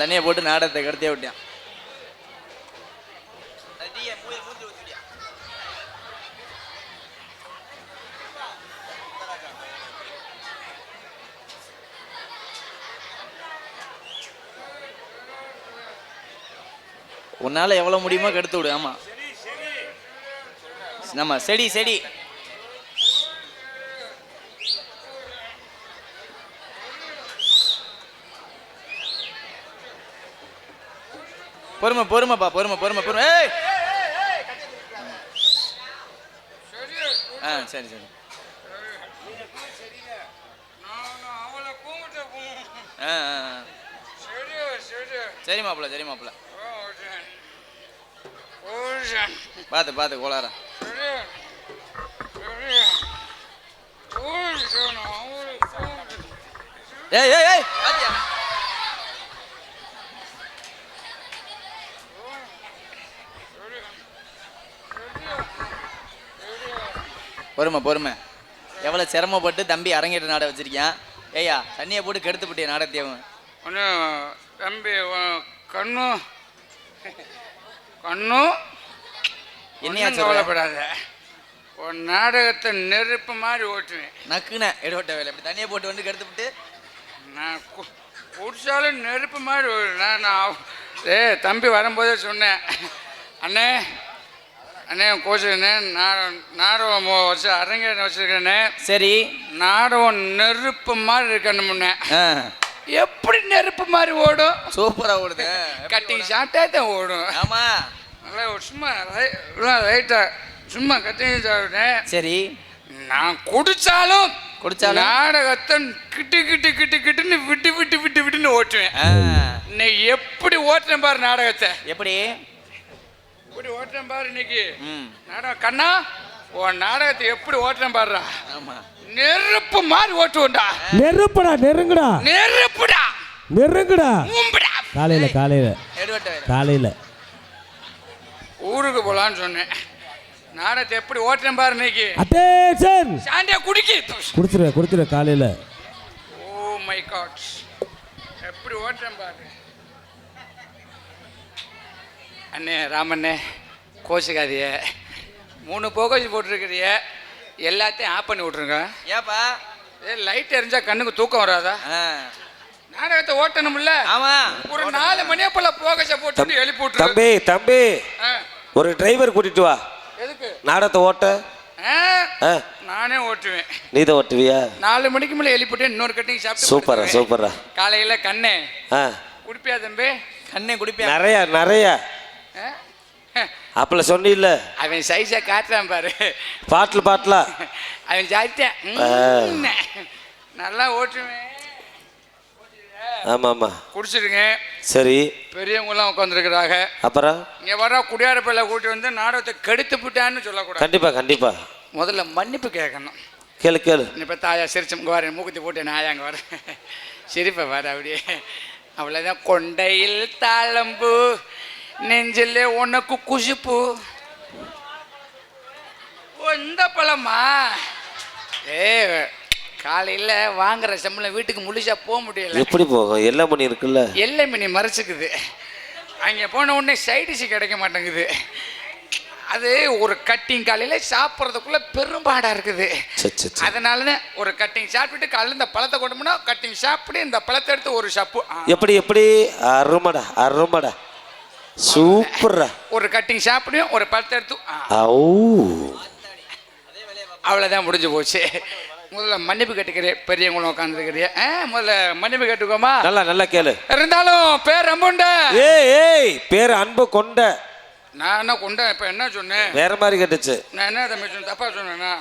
விட்டான் தண்ணியை போட்டு நாடகத்தை கடத்தியே விட்டான். உன்னால எவ்வளவு முடியுமோ கெடுத்து விடு ஆமா. நம்ம செடி செடி. பொறுமை பொறுமைப்பா பொறுமை பொறுமை பொறுமை. ஏய்! ஆ சரி சரி. ஆ ஆ. சரி மாப்பிள்ள சரி மாப்பிள்ள. பார்த்து பார்த்து கோளாரா ஏய் ஏய் ஏய்! பாத்தியா? பொறுமை பொறுமை. எவ்வளோ சிரமப்பட்டு தம்பி அரங்கேற்ற நாடகம் வச்சிருக்கியான் ஏய்யா தண்ணியை போட்டு கெடுத்து போட்டிய நாடகத்தையும் ஒன்று தம்பி கண்ணு கண்ணு என்னையா? கவலைப்படாத. உன் நாடகத்தை நெருப்பு மாதிரி ஓட்டுவேன். நக்குன எடுவட்ட வேலை. இப்படி தண்ணியை போட்டு வந்து கெடுத்து விட்டு நான் குடிச்சாலும் நெருப்பு மாதிரி நான் அவ- ஏய் தம்பி வரும்போதே சொன்னேன். அண்ணே அண்ணே கோச்சுண்ணே நாடகம் வச்சு அரங்கேற்றம் வச்சுருக்கேண்ணே சரி. நாடகம் நெருப்பு மாதிரி இருக்கணும்னே. ஆ. எப்படி நெருப்பு மாதிரி ஓடும்? சூப்பரா ஓடுது. கட்டிங் ஷார்ட்டாக தான் ஓடும். ஆமா. நல்லா சும்மா ரைட்டா சும்மா கட்டிங் சாப்பிட்டேன் சரி. நான் குடிச்சாலும் குடிச்சாலும்? நாடகத்தை கிட்டு கிட்டு கிட்டு கிட்டுன்னு விட்டு விட்டு விட்டு விட்டுன்னு ஓட்டுவேன். இன்னைக்கு எப்படி ஓட்டுறேன் பாரு நாடகத்தை. எப்படி? எப்படி ஓட்டுறேன் பாரு இன்னைக்கு? நாடகம் கண்ணா உன் நாடகத்தை எப்படி ஓட்டுறேன் பாருடா. ஆமா. நெருப்பு மாதிரி ஓட்டுவோம்டா. நெருப்புடா நெருங்குடா. நெருப்புடா. நெருங்குடா. காலையில காலையில. காலையில. ஊருக்கு போலான்னு சொன்னேன். நாடகத்தை எப்படி ஓட்டுறேன் பாரு இன்னைக்கு. அட்டேஷன் சாண்டியா குடிக்கி. குடிச்சிருவேன் குடிச்சிருவேன் காலையில. ஓ மை காட் எப்படி ஓட்டுறேன் பாரு. அண்ணே ராமண்ணே கோச்சுக்காதிய மூணு போகோச்சு போட்டிருக்கிறிய? எல்லாத்தையும் ஆஃப் பண்ணி விட்ருங்க ஏப்பா? ஏ லைட் எரிஞ்சா கண்ணுக்கு தூக்கம் வராதா? ஆ. நாடகத்தை ஓட்டணும்ல? ஆமா. ஒரு நாலு மணியே போல போகச்ச போட்டு எழுப்பி விட்டுரு. தம்பி தம்பி. ஆ, ஒரு டிரைவர் கூட்டிட்டு வா. எதுக்கு? நாடகத்தை ஓட்ட. ஆ, ஆ, நானே ஓட்டுவேன். நீ தான் ஓட்டுவியா? நாலு மணிக்கு மேலே எழுப்பிட்டு இன்னொரு கட்டிங் சாப்பிட்டு சூப்பரா. சூப்பரா காலையில கண்ணே. ஆ. குடிப்பியா தம்பி? கண்ணே குடிப்பியா? நிறைய நிறைய? அப்பல சொன்னில்ல. அவன் சைஸை காட்டுறான் பாரு. பாட்டில் பாட்டலா. அவன் சாப்பிட்டேன் நல்லா ஓட்டுவேன் ஆமா ஆமா குடிச்சிருங்க. சரி. பெரியவங்களாம் உட்காந்துருக்குறாங்க அப்புறம்? இங்கே வர குடியார பிள்ளை கூட்டி வந்து நாடகத்தை கெடுத்து விட்டான்னு சொல்லக்கூடாது. கண்டிப்பா கண்டிப்பா. முதல்ல மன்னிப்பு கேட்கணும். கேளு கேளு. இப்போ தாயா சிரிச்சம் இங்கே வரேன் மூக்குத்தி போட்டு நான் அங்கே வரேன் சிரிப்பை வர அப்படியே. அவ்வளோதான் கொண்டையில் தாளம்பு நெஞ்சில் உனக்கு குசிப்பு. ஓ இந்த பழமா? ஏ காலையில் வாங்குற சம்பளம் வீட்டுக்கு முழுசா போக முடியல. எப்படி போகும் எல்லா மணி இருக்குல்ல? எல்லை மணி மறைச்சிக்குது. அங்கே போன உடனே சைடிஷ் கிடைக்க மாட்டேங்குது. அது ஒரு கட்டிங் காலையில் சாப்பிட்றதுக்குள்ள பெரும்பாடாக இருக்குது. அதனால தான் ஒரு கட்டிங் சாப்பிட்டுட்டு காலையில் இந்த பழத்தை கொண்டோம்னா கட்டிங் சாப்பிட்டு இந்த பழத்தை எடுத்து ஒரு சப்பு. எப்படி எப்படி? அருமடா அருமடா. சூப்பர்ரா. ஒரு கட்டிங் சாப்பிடும் ஒரு பழத்தை எடுத்து அவ்வளோதான் முடிஞ்சு போச்சு. முதல்ல மன்னிப்பு கட்டுக்கிறேன் பெரியவங்களும் உட்காந்துருக்கிறேன் ஆ முதல்ல மன்னிப்பு கட்டுக்கோமா? நல்லா நல்லா கேளு. இருந்தாலும் பேர் ரம்புண்ட ஏய் ஏய் பேர் அன்பு கொண்ட. நான் என்ன கொண்டேன் இப்போ என்ன சொன்னேன்? வேற மாதிரி கேட்டுச்சு. நான் என்ன தம்பி சொன்ன தப்பா சொன்னேன்னா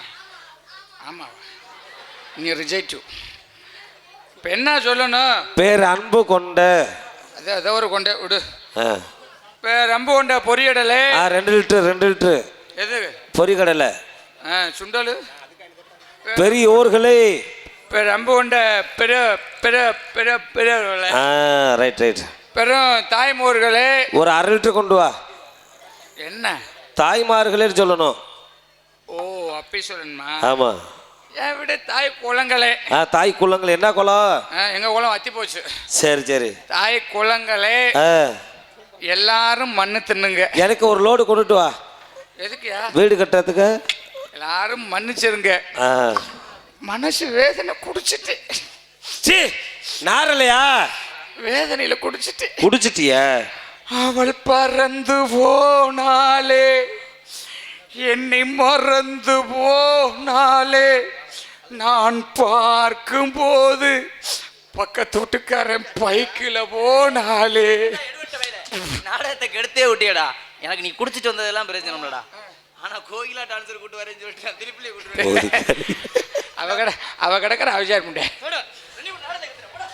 ஆமாம் நீ ரிஜெக்ட் இப்போ என்ன சொல்லணும்? பேர் அன்பு கொண்ட. அதே அதை ஒரு கொண்டே விடு. ஆ. ரொம்ப கொண்ட பொரியடலை ஆ ரெண்டு லிட்டரு ரெண்டு லிட்டரு எது? பொரிகடலை ஆ சுண்டல். பெரியோர்களே இப்போ ரொம்ப கொண்ட பெரிய பெரிய பெரிய பெரிய ஆ ரைட் ரைட். பெரும் தாய்மோர்களே. ஒரு அரை லிட்டர் கொண்டு வா. என்ன? தாய்மார்களே சொல்லணும். ஓ அப்படி சொல்லணுமா? ஆமா. என் விட தாய் குளங்களே ஆ தாய் குளங்கள் என்ன குளம் ஆ, எங்க குளம் வத்தி போச்சு. சரி சரி. தாய் குளங்களே ஆ. எல்லாரும் மண்ணு தின்னுங்க. எனக்கு ஒரு லோடு கொண்டுட்டு வா. எதுக்குயா? வீடு கட்டுறதுக்கு. எல்லாரும் மன்னிச்சிருங்க மனசு வேதனை குடிச்சிட்டு. சி நாரலையா? வேதனையில குடிச்சிட்டு. குடிச்சிட்டிய? அவள் பறந்து போனாலே என்னை மறந்து போனாலே நான் பார்க்கும்போது பக்கத்து வீட்டுக்காரன் பைக்கில் போனாலே நாடகத்தை கெடுத்தே விட்டியடா. எனக்கு நீ குடிச்சிட்டு வந்ததெல்லாம் பிரச்சனை இல்லடா. ஆனா கோயிலா டான்ஸர் கூட்டு வரேன்னு சொல்லிட்டு திருப்பிலே கூட்டு அவ கட அவ கிடக்கிற அவசியம் முடியாது போடா, ரெண்டு மூணு நாடகத்தை கெடுத்துரு, போடா.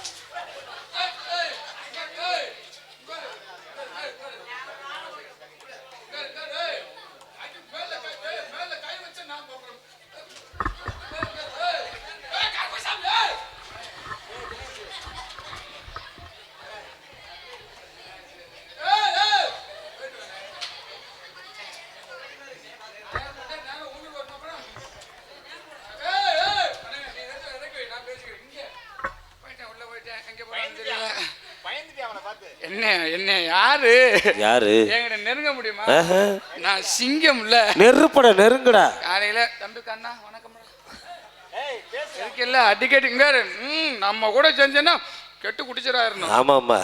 என்ன என்ன யாரு? என்கிட்ட நெருங்க முடியுமா. நான் சிங்கம் இல்ல நெருப்பட நெருங்குடா. காலையில தம்பி கண்ணா வணக்கம் இருக்குல்ல அடிக்கடி இங்க நம்ம கூட செஞ்சேன்னா கெட்டு குடிச்சிடாருணும் ஆமா ஆமா.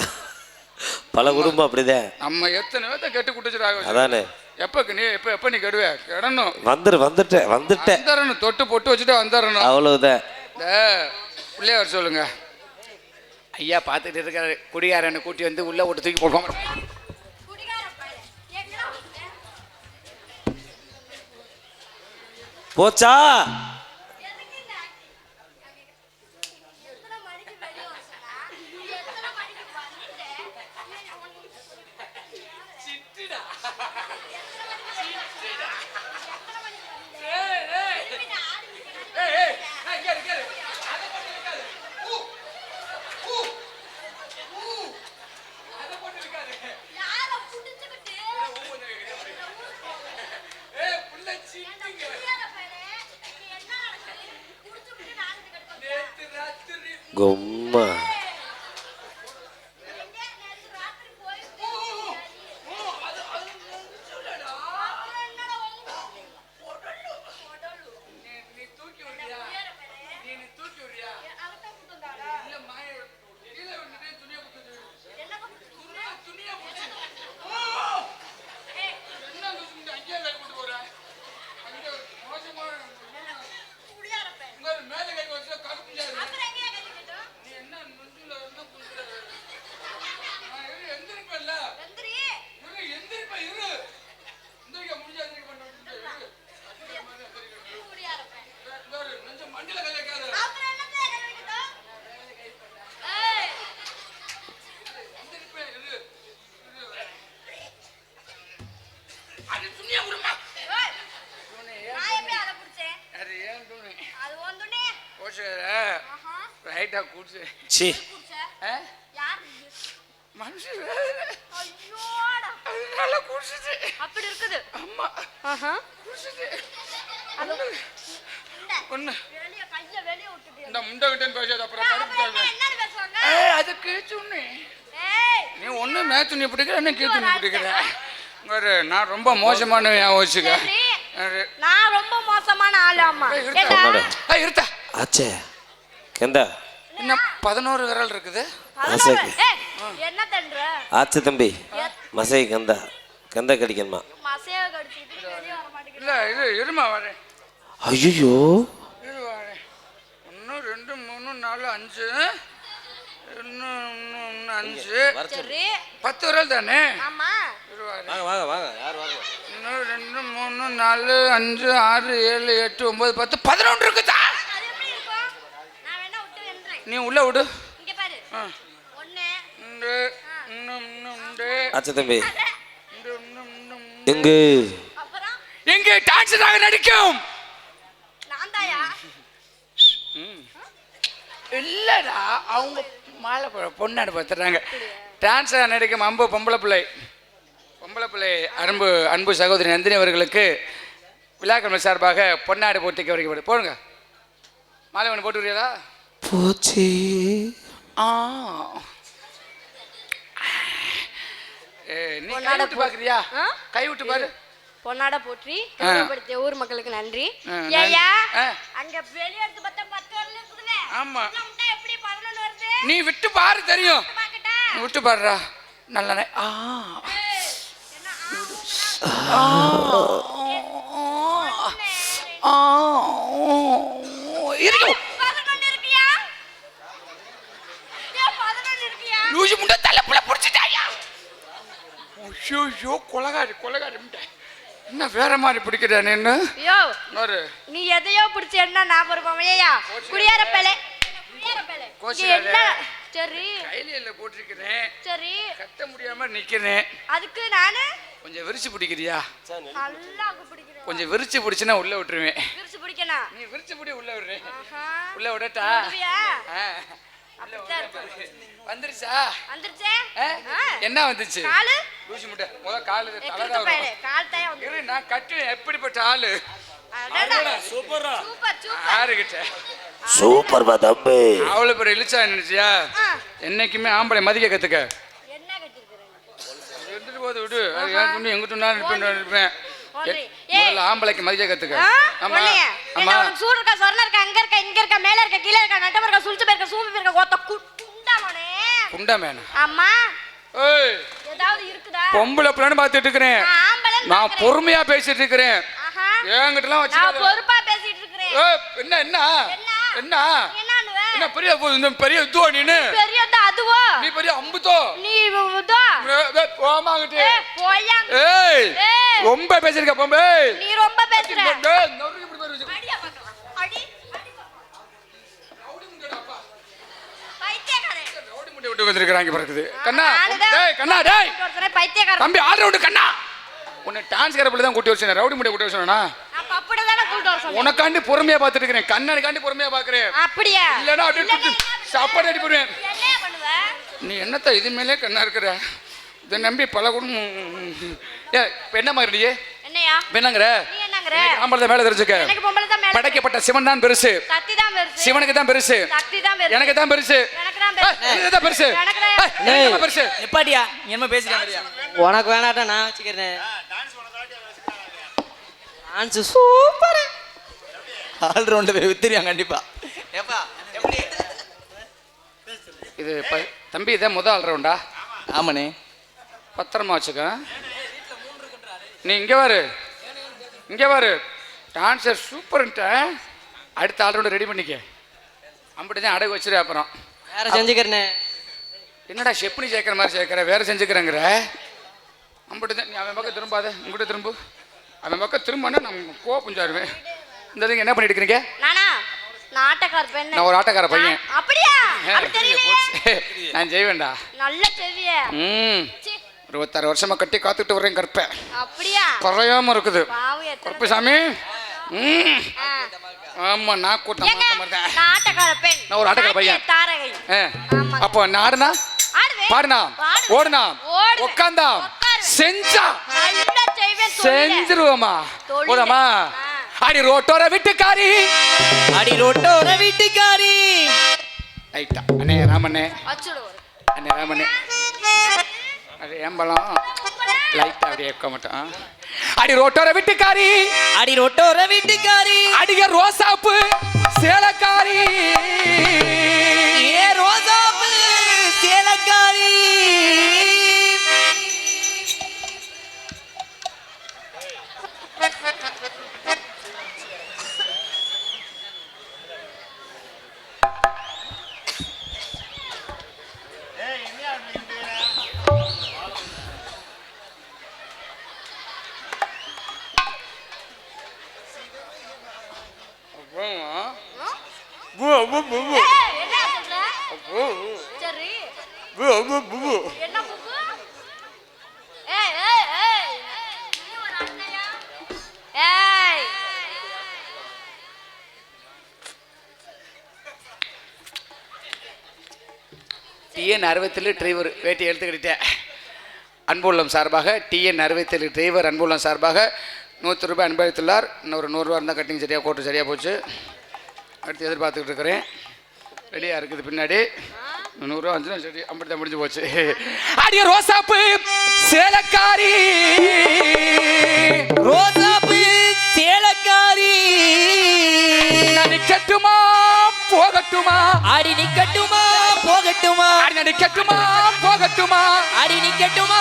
பல குடும்பம் அப்படிதான் நம்ம எத்தனை பேர்த்த கெட்டு குடிச்சிடாக அதானே. எப்ப நீ எப்ப எப்ப நீ கெடுவ? கிடணும். வந்துரு வந்துட்டேன் வந்துட்டேன் வந்துடணும் தொட்டு பொட்டு வச்சுட்டு வந்துடணும் அவ்வளவுதான் பிள்ளையார் சொல்லுங்க. ஐயா பார்த்துட்டு இருக்காரு. குடிகாரனை கூட்டி வந்து உள்ள விட்டு தூக்கி போடுவோம் போச்சா? எதுக்கு இந்த acting? எத்தனை மணிக்கு வெளிய வர சொன்னா? நீ எத்தனை மணிக்கு வந்துட்ட? நீ உனக்கு- எத்தனை மணிக்கு வந்த? திருப்பி நான் ஆடி முடிக்கிறேன். யாரை புடிச்சுக்கிட்டு ஏன்டா குடிகார பையனே? இங்க என்ன நடக்குது? குடிச்சுக்கிட்டு நாடகத்துக்கு எடுத்து வந்தியா? கொம்மா எங்க நேத்து ராத்திரி போயிட்டு அப்புறம் என்னடா வந்து உடலு. நீ தூக்கி என்ன விடுறியா குடிகார பையனே? நீ தூக்கி விடுறியா அவன்தான் கூட்டு வந்தாடா. இல்ல மாய கீழே விட்டுட்டு துணியை கொடுத்து என்ன கூட்டு வந்தா? துணியை பிடிச்சி ஏய், என்ன லூசுங்கிட்ட அங்கேயே கை கொண்டு போற அங்கே ஒரு மோசமான குடிகார பையன். இங்க ஒரு மேல கை வச்சு கருப்பு ஜாதி. அப்புறம் எங்கேயா கட்டிக்கிட்டோம்? நீ என்ன நுண்டுல என்ன பண்ற நான் இரு எந்திரிப்பேன்ல எந்திரி. இரு எந்திரிப்ப இரு எந்திரிக்க முடிஞ்சா எந்திரிக்க பண்ண இரு குடிகார பையன். இந்த ஒரு நெஞ்ச மண்டில கை வைக்காத அப்புறம் என்னத்தையா கட்டிக்கிட்டோம்? ஏய், எந்திரிப்பேன் இரு இரு. அது துணியை விடுமா ஏய், நான் எப்படி அதை பிடிச்சேன்? அது ஏன் துணி அது உன் துணி. கோச்சுக்கிற ஆஹா. ரைட்டா கூச்சு சி? மனுஷன். அதனால குடிச்சிட்டு. அப்படி இருக்குது. அம்மா. இந்த ஒண்ணு. வெளிய கைய வெளிய விட்டுட்டு. இந்த முண்டை கிட்டன்னு பேசாத அப்புறம் ஏய் அது ஏய். நீ ஒண்ணு மேத்துணி பிடிக்கிற என்ன கீத்துணி பிடிக்கிற? ஒரு நான் ரொம்ப மோசமான சரி. நான் ரொம்ப மோசமான ஆளு அம்மா. இருத்தா ஆச்சே. கெந்தா. என்ன பதினோரு விரல் இருக்குது. ஏய், என்ன தண்ற? ஆச்சு தம்பி. மசை கந்தா. கந்த கடிக்கணுமா? மசைய கடிச்சிட்டு வெளிய வர மாட்டேங்குது. இல்ல இது இருமா வரேன். ஐயோ இரு வரேன். ஒன்று ரெண்டு மூணு நாலு அஞ்சு. இன்னும் இன்னும் இன்னும் அஞ்சு. சரி. பத்து விரல் தானே? ஆமா. இரு வரேன். வாங்க வாங்க வாங்க. யார் வாங்க ஒன்று ரெண்டு மூணு நாலு அஞ்சு ஆறு ஏழு எட்டு ஒன்பது பத்து. பதினொன்று இருக்குதா அது எப்படி இருக்கும் நான் வேணா விட்டு வென்றேன் நீ உள்ள விடு. ஆச்சு தம்பி. எங்கு? எங்கே டான்ஸராக நடிக்கும்? நான் தாயா இல்லடா அவங்க மாலை பொண்ணாடு பார்த்துறாங்க. டான்ஸராக நடிக்கும் அம்பு பொம்பளை பிள்ளை. பொம்பளை பிள்ளை அன்பு அன்பு சகோதரி நந்தினி அவர்களுக்கு விழாக்கிழமை சார்பாக பொன்னாடு போட்டிக்கு வரைக்கும் போடுங்க. மாலை ஒன்று போட்டுக்கிறியதா போச்சு. ஆ. ஏ நீ கை பொன்னாட விட்டு பார்க்குறியா ஆ? கை விட்டு பாரு. பொன்னாட போற்றி கௌரவப்படுத்திய ஊர் மக்களுக்கு நன்றி. ஆ. அங்க வெளிய எடுத்து பார்த்தா பத்து வரல இருக்குதுல ஆமா. எப்படி பதினொன்று வருது? நீ விட்டு பாரு தெரியும். விட்டு பாருடா. நல்ல ஆ. இருக்கும் பதினொன்று இருக்கியா ஏன் பதினொன்று இருக்கியா லூசு முண்டை தலைப்புல பிடிச்சிட்டாயா? ஐயோ கொலகாரி கொலகாரி முண்டை. என்ன வேற மாதிரி பிடிக்கிற நின்று யோ ஒரு நீ எதையோ பிடிச்ச என்ன நான் பொறுப்போம் ஏய்யா குடியார பேலே. என்ன? சரி. கையில போட்டிருக்கிறேன். சரி. கட்ட முடியாம நிக்கிறேன். அதுக்கு நானு? கொஞ்சம் விரிச்சு பிடிக்கிறியா? நல்லா அங்க பிடிக்கிறேன். கொஞ்சம் விரிச்சு பிடிச்சுன்னா உள்ள விட்டுருவேன். விரிச்சு பிடிக்கணும். நீ விரிச்சு பிடி உள்ள விடுறேன். ஆஹா. உள்ள விடட்டா? வந்துருச்சா? வந்துருச்சே. என்ன வந்துச்சு? காலு? லூசு முட்டை. முத காலு தாயா வந்து இரு நான் கட்டுவேன். எப்படிப்பட்ட ஆளு. Super super. யாருகிட்ட சூப்பர் பா தம்பி. அவ்வளவு பேர் இழிச்சா என்னைக்குமே ஆம்பளை மதிக்க கத்துக்க. என்ன கட்டிருக்கிறேன் விடு. எங்கிட்ட நான் இருப்பேன் முதல்ல ஆம்பளைக்கு மதிக்க கத்துக்க? ஆமா? ஆமா. சூடு இருக்கா, சொரணை இருக்கா, அங்க இருக்கா, இங்க இருக்கா, மேல இருக்கா, கீழ இருக்கா, நட்டமா இருக்கா, சுழிச்சு போயிருக்கா, சூம்பி போயிருக்கா, ஒத்த கு- குண்டாமோனே. குண்டா மேன? ஆமா. ஏய். ஏதாவது இருக்குதா? பொம்பளை பிள்ளைன்னு பார்த்துட்டு இருக்கிறேன். நான். பொறுமையா பேசிட்டு இருக்கிறேன். நான் பொறுப்பா பேசிட்டு இருக்கிறேன். என்ன என்ன? என்ன? என்ன? பெரிய இந்த பெரிய இதுவோ நீனு பெரியதா அதுவோ? நீ பெரிய அம்புத்தோ நீ இதோ? போமாங்கிட்டு ஏ, போயா ஏய். ஏய். ரொம்ப பேசிருக்க பொம்பை நீ ரொம்ப பேசுற. உனக்காண்டி பொறுமையா பார்த்துட்டு இருக்கிறேன். கண்ணனுக்காண்டி பொறுமையா அப்படியா? இல்லைன்னா அப்படியே? சாப்பாடு அடி நீ என்னத்த இது மேலே கண்ணா இருக்கிற? இதை நம்பி பல குடும்பம் ஏ இப்போ என்ன மாதிரி நீ? என்னையா? என்னங்கிற? ஆம்பளை மேலே தெரிஞ்சுக்க. எனக்கு பொம்பளை தான் மேல படைக்கப்பட்ட சிவன் தான் பெருசு. சக்தி தான் பெருசு. சிவனுக்கு தான் பெருசு. சக்தி தான் பெருசு. எனக்கு தான் பெருசு. எனக்கு தான் ஏய், பெருசு. எனக்கு தான் பெருசு. நீ என்ன பேசிட்டாங்கறியா உனக்கு வேணாட்டா நான் வச்சுக்கிறேன். டான்ஸ் சூப்பர் ஆல் ரவுண்டு வித்துறியா கண்டிப்பா. ஏப்பா இது தம்பி இதான் முத ஆள் ரவுண்டா ஆமாண்ணே. பத்திரமா வச்சுக்க. நீ இங்கே வாரு. இங்கே வாரு. டான்ஸர் சூப்பர்ன்ட்ட அடுத்த ஆள் ரெடி பண்ணிக்க. அம்பிட்டு தான் அடகு வச்சிரு அப்புறம். வேற செஞ்சுக்கிறேனே. என்னடா செப்புனி சேர்க்குற மாதிரி சேர்க்குற? வேற செஞ்சுக்கிறேங்கிற? அம்பிட்டு தான். நீ அவன் பக்கம் திரும்பாத. உங்ககிட்ட திரும்பு. அவன் பக்கம் திரும்பினா நான் கோப்பம் சாருவேன் இந்த இதுங்க என்ன பண்ணிட்டு இருக்கிறீங்க நானா? நான் ஆட்டக்கார பெண்ணு. நான் ஒரு ஆட்டக்கார பையன். அப்படியா? நான் செய்வேன்டா. நல்ல செவிய. ம். இருபத்தாறு வருஷமா கட்டி காத்துட்டு வரேன் கற்பை அப்படியா? குறையாம இருக்குது. பாவு எத்தனை கருப்பசாமி ம். ஆ. ஆமா நான் கூட்டம் நான் நான் ஒரு ஆட்டக்கார பையன். அப்போ நாடுனா ஆடுவேன். பாடுனா. ஓடுனா. உட்காந்தா. செஞ்சா. செஞ்சிருவோமா. போதாமா. அடி ரோட்டோர வீட்டுக்காரி. அடி ரோட்டோர வீட்டுக்காரி. ரைட்டா அண்ணே ராமண்ணே. அண்ணே ராமண்ணே. அது ஏம்பலம். லைட்டா அப்படியே இருக்க மாட்டோம் அடி ரோட்டோர வீட்டுக்காரி. அடி ரோட்டோர வீட்டுக்காரி. அடிக ரோசாப்பு. சேலக்காரி. ஏ ரோசாப்பு சேலக்காரி. டிஎன் அறுபத்தேழு டிரைவர் வேட்டி எடுத்துக்கிட்டேன். அன்புள்ளம் சார்பாக டிஎன் அறுபத்தேழு டிரைவர் அன்புள்ளம் சார்பாக நூற்றி ரூபாய் அன்பளித்துள்ளார். இன்னொரு நூறுரூவா இருந்தால் கட்டிங் சரியாக கோட்டு சரியாக போச்சு. அடுத்து எதிர்பார்த்துக்கிட்டு இருக்கிறேன். ரெடியாக இருக்குது பின்னாடி. நூறுரூவா வந்துச்சுன்னா சரி ஐம்பத்தி தான் முடிஞ்சு போச்சு. அடிய ரோசாப்பு சேலக்காரி. ரோசாப்பு சேலக்காரி. நிக்கட்டுமா போகட்டுமா? அடி நிக்கட்டுமா? போகட்டுமா? அடி நான் நிக்கட்டுமா போகட்டுமா? அடி நிக்கட்டுமா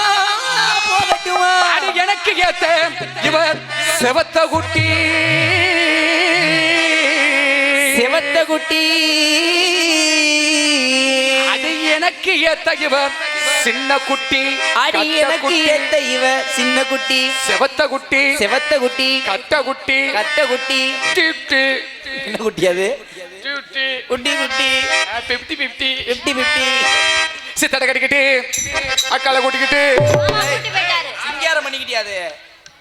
போகட்டுமா? அடி எனக்கு ஏத்த இவர் செவத்த குட்டி. சிவத்த குட்டி. அடி எனக்கு ஏத்த இவர் சின்ன குட்டி அடி எனக்கு ஏத்த இவ சின்ன குட்டி. செவத்த குட்டி செவத்த குட்டி. கட்ட குட்டி. கட்ட குட்டி. என்ன குட்டி அது? குட்டி குட்டி. பிப்டி பிப்டி பிப்டி பிப்டி சித்தடை கட்டிக்கிட்டு அக்கால கூட்டிக்கிட்டு. கூட்டி சிங்காரம் பண்ணிக்கிட்டியா அது?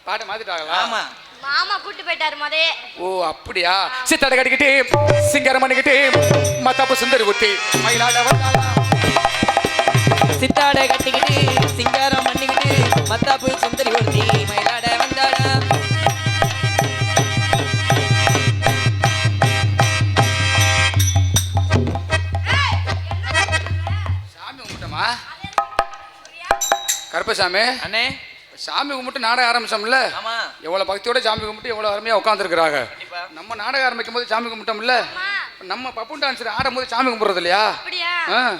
பாட்டை மாத்திட்டாங்களா? ஆமா. மாமா கூட்டி போயிட்டாரு மொதையே ஓ அப்படியா? சித்தடை கட்டிக்கிட்டு சிங்காரம் பண்ணிக்கிட்டு மத்தாப்பு சுந்தரி குட்டி மயிலாட சித்தாடை கட்டிக்கிட்டு சிங்காரம் பண்ணிக்கிட்டு மத்தாப்பு சுந்தரி ஒருத்தி கருப்பசாமி அண்ணே. சாமி கும்பிட்டு நாடகம் ஆரம்பிச்சோம்ல? ஆமா. எவ்வளவு பக்தியோட சாமி கும்பிட்டு எவ்வளவு அருமையா உட்காந்துருக்குறாங்க கண்டிப்பா. நம்ம நாடகம் ஆரம்பிக்கும் போது சாமி கும்பிட்டோம்ல? நம்ம பப்பு டான்ஸர் ஆடும் போது சாமி கும்பிடுறது இல்லையா.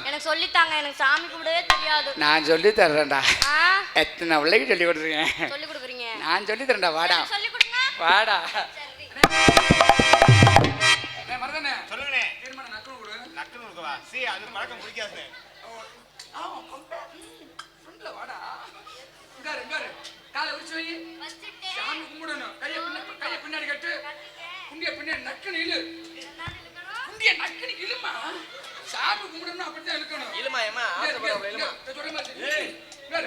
எனக்கு சொல்லித்தாங்க. எனக்கு சாமி கும்பிடவே தெரியாது. நான் சொல்லி தர்றேன்டா. எத்தனை பிள்ளைக்கு சொல்லி கொடுத்துருக்கேன் சொல்லி கொடுக்குறீங்க. நான் சொல்லி தரேன்டா வாடா. சொல்லி கொடுங்க. வாடா. சொல்லுங்கண்ணே. நக்கல் கொடு. நக்குன்னு சி அது பழக்கம் பிடிக்காது வாடா. இங்காரு இங்காரு காலை விரிச்சு வை. சாமி கும்பிடணும். கையை பின்னாடி கையை பின்னாடி கட்டு. குண்டிய பின்னாடி நக்குன்னு இழு. குண்டிய நக்குன்னு இழுமா. சாமி கும்பிடணும் அப்படித்தான் இழுக்கணும். இழுமா ஏமா சொல்ற மாதிரி. இங்க. இரு. இங்க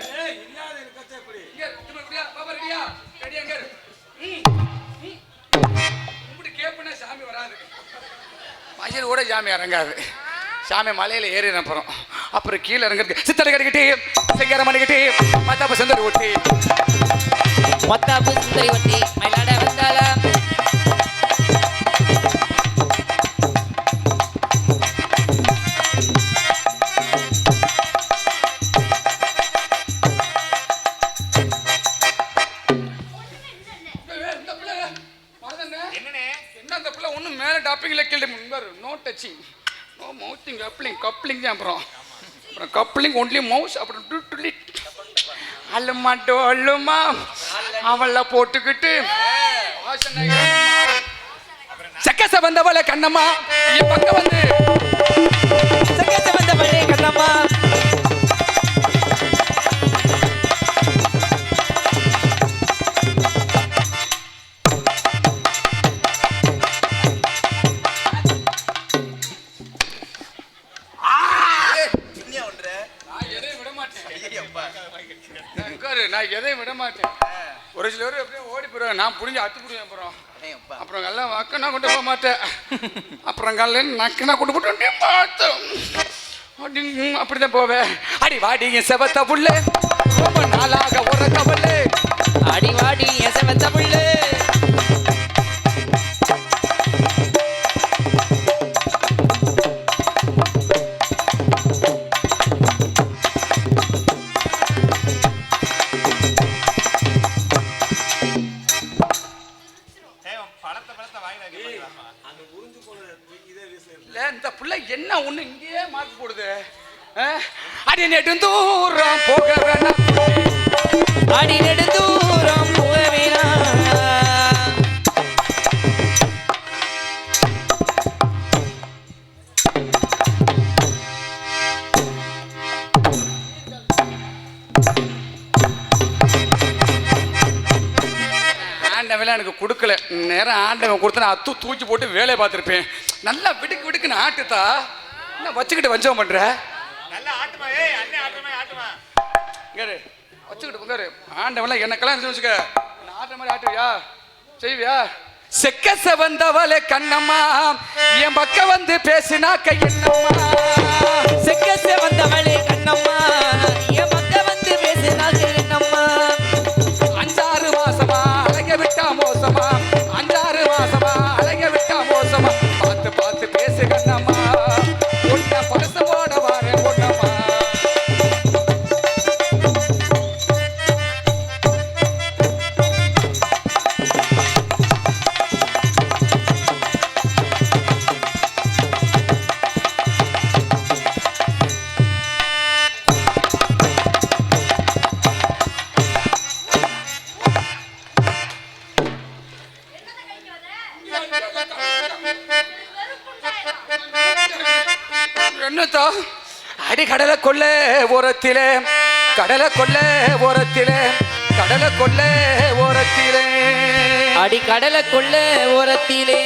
இரு. திரும்ப இப்படியா? பாப்பா ரெடியா? ரெடியா, இங்க. கும்பிட்டு கேப்புனா சாமி வராது. மயில் கூட சாமி இறங்காது. சாமி மலையில ஏறி அப்புறம் அப்புறம் கீழே இறங்குறதுக்கு சித்தடை கட்டிக்கிட்டு சிங்காரம் பண்ணிக்கிட்டு மத்தாப்ப செந்தர் ஊட்டி மத்தாப்பு சுந்தரி ஒருத்தி மயிலாட பிள்ளை ஒன்றும் மேலே டாப்பிங்கில் கீழே முன்பாரு no touching no mouthing coupling coupling தான் அப்புறம். கப்ளிங் ஒன்லி மவுஸ் அப்புறம் டு டுலி அல்லுமா டோல்லுமா அவளை போட்டுக்கிட்டு. சக்கச வந்தவள கண்ணம்மா. என் பக்கம் வந்து. சங்கத்த வந்த கண்ணம்மா. புரிஞ்சு அத்து புரியும் அப்புறம். அப்புறம் எல்லாம் வக்கனா கொண்டு போக மாட்டேன். அப்புறம் கல்ல நக்கனா கொண்டு போட்டு பார்த்தோம் அப்படிதான் போவேன். அடி வாடி என் செவத்த புள்ள ரொம்ப நாளாக உறக்க புள்ளு அடி வாடி என் செவத்த புள்ளு அடி நெடுந்தூரம் போக. வேணாம் அடி நெடுந்தூரம் போக வேணாம் எனக்கு கொடுக்கல. நேரம் ஆண்டவன் கொடுத்தா நான் அத்து தூக்கி போட்டு வேலையை பார்த்துருப்பேன். நல்லா விடுக்கு விடுக்குன்னு ஆட்டுத்தா. என்ன வச்சுக்கிட்டு வஞ்சம் பண்ணுறேன் ஆட்டுமா ஏய் அண்ணே ஆட்டுமா ஆட்டுமா. வச்சுக்கிட்டு எனக்கெல்லாம் வச்சுக்க. நான் ஆட்டுற மாதிரி ஆட்டுவியா? செய்வியா? செக்க செவந்தவளே கண்ணம்மா. என் பக்கம் வந்து பேசினா கையண்ணம்மா செக்க வந்தவளே கண்ணம்மா. என் ஓரத்திலே கடலை கொள்ள ஓரத்திலே கடலை கொள்ள ஓரத்திலே. அடி கடலை கொள்ள ஓரத்திலே.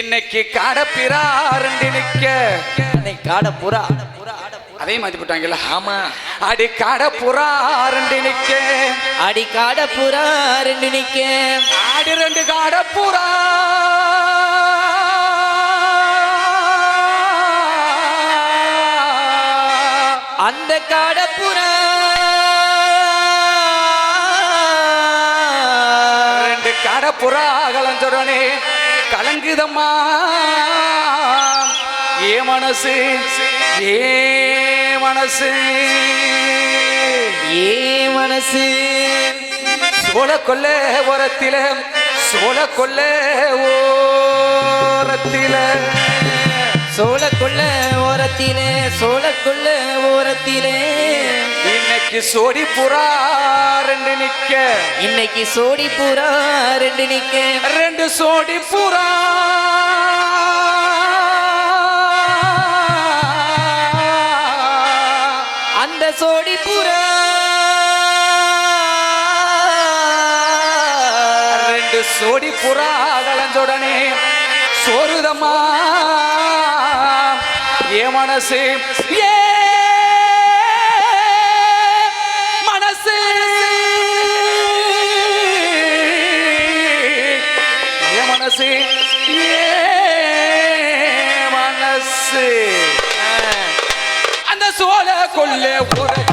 இன்னைக்கு காடப்பிரா ரெண்டு நிக்க. அன்னை காட புறா அதையும் மாத்தி போட்டாங்களா ஆமா. அடி காடப்புறா ரெண்டு நிக்க. அடி காட புறா ரெண்டு நிக்க. ஆடி ரெண்டு காடப்புறா. அந்த காட புறா ரெண்டு காடப்புறா கலஞ்சொடனே கலங்குதம்மா. ஏ மனசு ஏ மனசு. ஏ மனசு. சோழ கொல்ல ஓரத்தில சோழ கொல்ல ஓரத்தில. சோழ கொள்ள ஓரத்திலே சோழ கொள்ள ஓரத்திலே. இன்னைக்கு சோடி புறா ரெண்டு நிக்க. இன்னைக்கு சோடி புறா ரெண்டு நிக்க. ரெண்டு சோடி புறா. அந்த சோடி புறா. ரெண்டு சோடி புறா கலஞ்சொடனே சோறுதம்மா. ஏ மனசு? ஏ மனசு. ஏ மனசு. ஏ மனசு. அந்த சோழ கொள்ளே ஒரு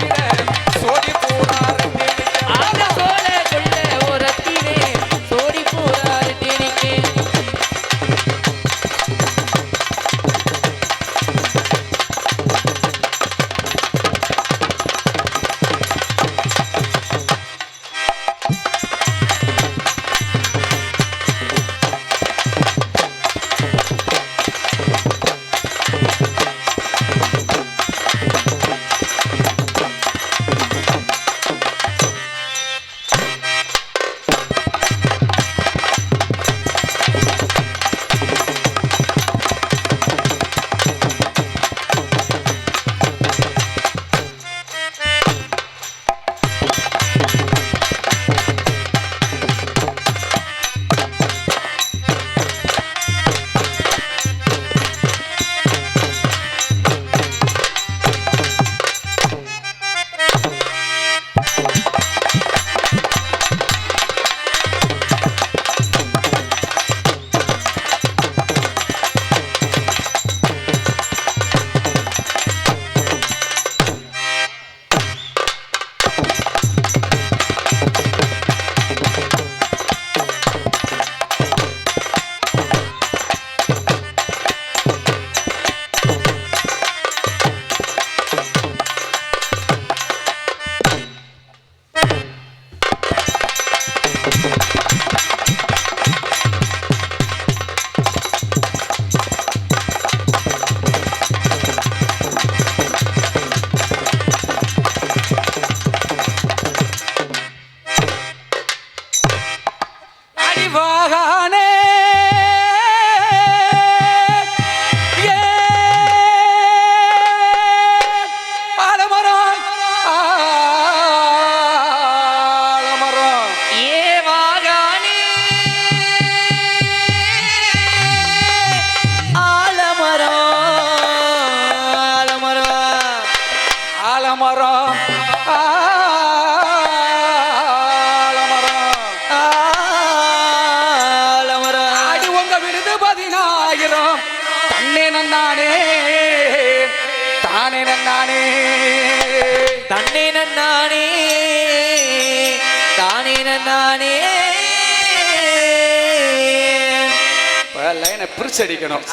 பிரிச்சு அடிக்கணும்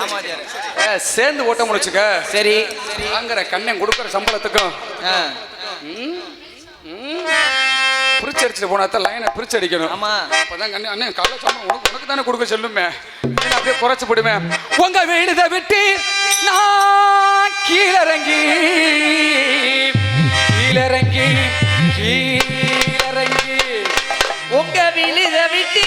சேர்ந்து ஓட்ட முடிச்சுக்க சரி. வாங்குற கண்ணன் கொடுக்குற சம்பளத்துக்கும். பிரிச்சு அடிச்சுட்டு போனா தான் லைனை பிரிச்சு அடிக்கணும் ஆமா. அப்பதான் கண்ணே அண்ணே காலை சம்பளம் உனக்கு உனக்கு தானே கொடுக்க சொல்லுமே. அப்படியே குறைச்சு போடுமே உங்க வீடுத விட்டு நான் கீழறங்கி கீழறங்கி கீழறங்கி. உங்க விழுத விட்டு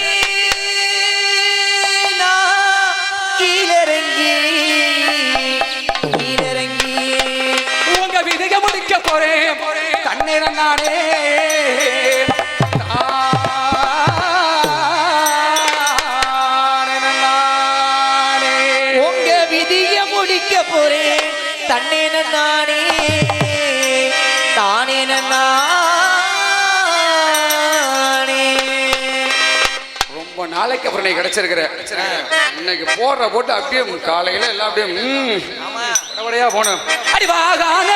நானே. நானே உங்க விதிய முடிக்க போறேன். தன்னேன நானே. தானேன நானே. ரொம்ப நாளைக்கு அப்புறம் நீ கிடைச்சிருக்கிற. இன்னைக்கு போடுற போட்டு அப்படியே காலையில எல்லாம் அப்படியே ம், ஆமா. படபடையா போகணும். அடி வாகான